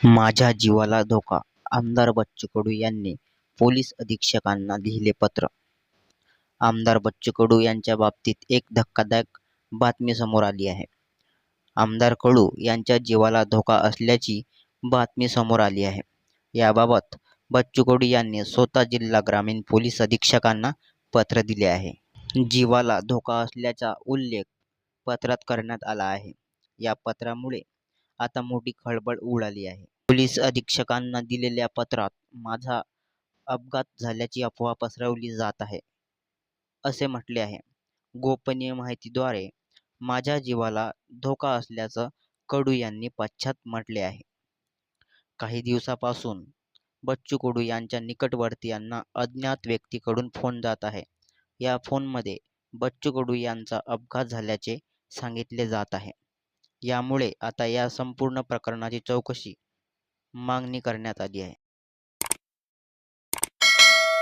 माझ्या जीवाला धोका, आमदार बच्चू कडू यांनी पोलीस अधीक्षकांना लिहिले पत्र आमदार बच्चू कडू यांच्या बाबतीत एक धक्कादायक बातमी समोर आली आहे. आमदार कडू यांच्या जीवाला धोका असल्याची बातमी समोर आली आहे. याबाबत बच्चू कडू यांनी स्वतः जिल्हा ग्रामीण पोलीस अधीक्षकांना पत्र दिले आहे. जीवाला धोका असल्याचा उल्लेख पत्रात करण्यात आला आहे. या पत्रामुळे आता मोठी खळबळ उडाली आहे. पोलीस अधीक्षकांना दिलेल्या पत्रात माझा अपघात झाल्याची अफवा पसरवली जात आहे, असे म्हटले आहे. गोपनीय माहितीद्वारे माझ्या जीवाला धोका असल्याचं कडू यांनी पश्चात म्हटले आहे. काही दिवसापासून बच्चू कडू यांच्या निकटवर्तीयांना अज्ञात व्यक्तीकडून फोन जात आहे. या फोनमध्ये बच्चू कडू यांचा अपघात झाल्याचे सांगितले जात आहे. यामुळे आता या संपूर्ण प्रकरणाची चौकशी मागणी करण्यात आली आहे.